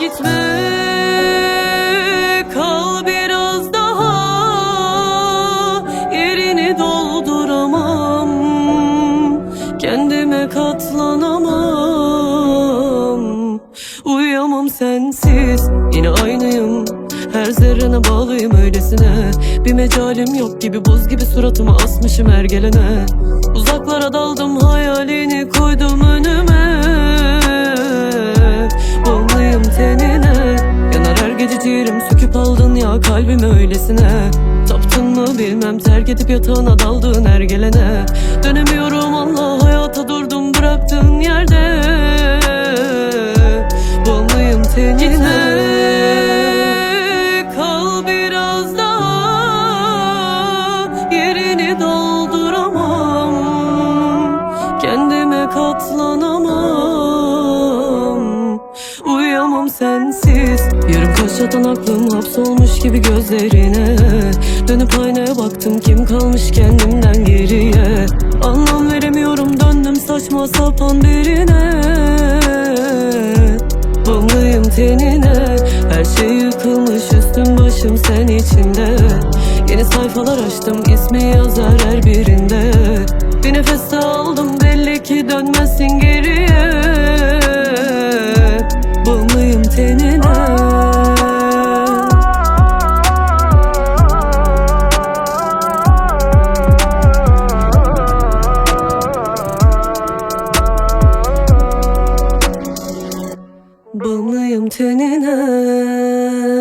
gitme Kal biraz daha. Yerini dolduramam Kendime katlanamam. Uyuyamam sensiz Yine aynıyım. Her zerrene bağlıyım öylesine. Bir mecalim yok gibi buz gibi suratıma asmışım her gelene. Uzaklara daldım hayalini koydum önüme Ciğerim söküp aldın ya kalbimi öylesine. Taptın mı bilmem terk edip yatağına daldığın her gelene. Dönemiyorum Allah hayata durdum bıraktığın yerde. Bağlıyım tenine sensiz. Yarım kaş yatan aklım hapsolmuş gibi gözlerine. Dönüp aynaya baktım kim kalmış kendimden geriye? Anlam veremiyorum döndüm saçma sapan birine. Bağımlıyım tenine Her şey yıkılmış üstüm başım sen içinde. Yeni sayfalar açtım ismi yazar her birinde Bağımlıyım tenine